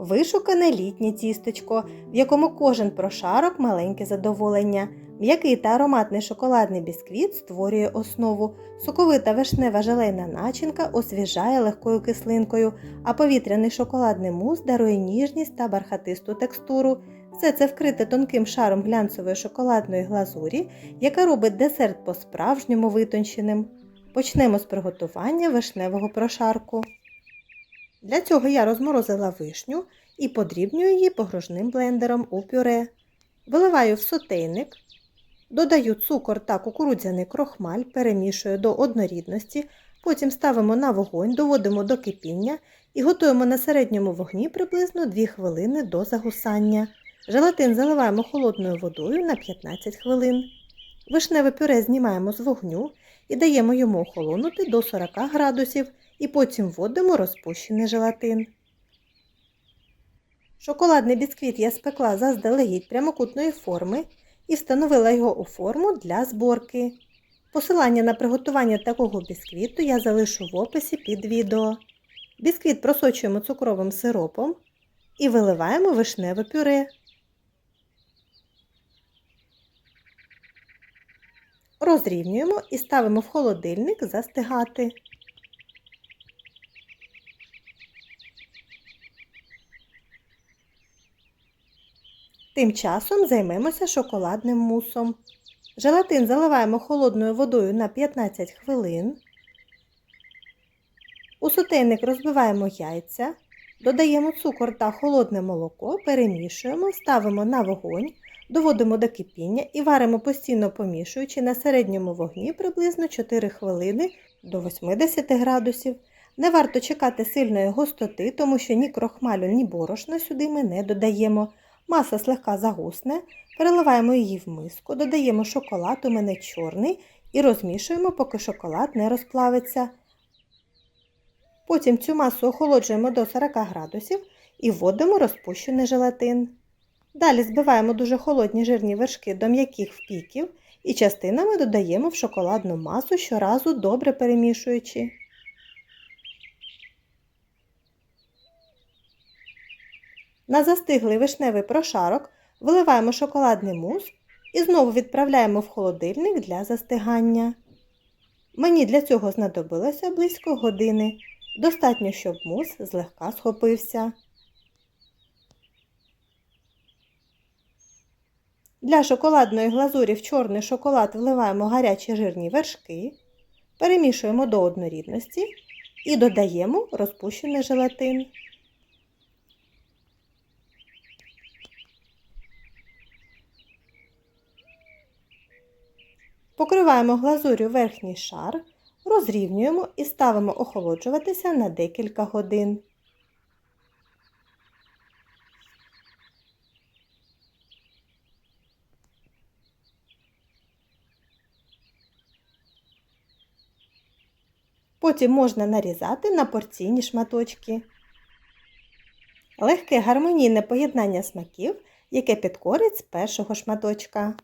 Вишукане літнє тістечко, в якому кожен прошарок маленьке задоволення. М'який та ароматний шоколадний бісквіт створює основу, соковита вишнева желейна начинка освіжає легкою кислинкою, а повітряний шоколадний мус дарує ніжність та бархатисту текстуру. Все це вкрите тонким шаром глянцевої шоколадної глазурі, яка робить десерт по-справжньому витонченим. Почнемо з приготування вишневого прошарку. Для цього я розморозила вишню і подрібнюю її погружним блендером у пюре. Виливаю в сотейник, додаю цукор та кукурудзяний крохмаль, перемішую до однорідності, потім ставимо на вогонь, доводимо до кипіння і готуємо на середньому вогні приблизно 2 хвилини до загусання. Желатин заливаємо холодною водою на 15 хвилин. Вишневе пюре знімаємо з вогню і даємо йому охолонути до 40 градусів і потім вводимо розпущений желатин. Шоколадний бісквіт я спекла заздалегідь прямокутної форми і встановила його у форму для зборки. Посилання на приготування такого бісквіту я залишу в описі під відео. Бісквіт просочуємо цукровим сиропом і виливаємо вишневе пюре. Розрівнюємо і ставимо в холодильник застигати. Тим часом займемося шоколадним мусом. Желатин заливаємо холодною водою на 15 хвилин. У сотейник розбиваємо яйця, додаємо цукор та холодне молоко, перемішуємо, ставимо на вогонь, доводимо до кипіння і варимо постійно помішуючи на середньому вогні приблизно 4 хвилини до 80 градусів. Не варто чекати сильної густоти, тому що ні крохмалю, ні борошна сюди ми не додаємо. Маса слегка загусне, переливаємо її в миску, додаємо шоколад, у мене чорний, і розмішуємо, поки шоколад не розплавиться. Потім цю масу охолоджуємо до 40 градусів і вводимо розпущений желатин. Далі збиваємо дуже холодні жирні вершки до м'яких впіків і частинами додаємо в шоколадну масу щоразу добре перемішуючи. На застиглий вишневий прошарок виливаємо шоколадний мус і знову відправляємо в холодильник для застигання. Мені для цього знадобилося близько години. Достатньо, щоб мус злегка схопився. Для шоколадної глазурі в чорний шоколад вливаємо гарячі жирні вершки, перемішуємо до однорідності і додаємо розпущений желатин. Покриваємо глазурю верхній шар, розрівнюємо і ставимо охолоджуватися на декілька годин. Потім можна нарізати на порційні шматочки. Легке гармонійне поєднання смаків, яке підкорить з першого шматочка.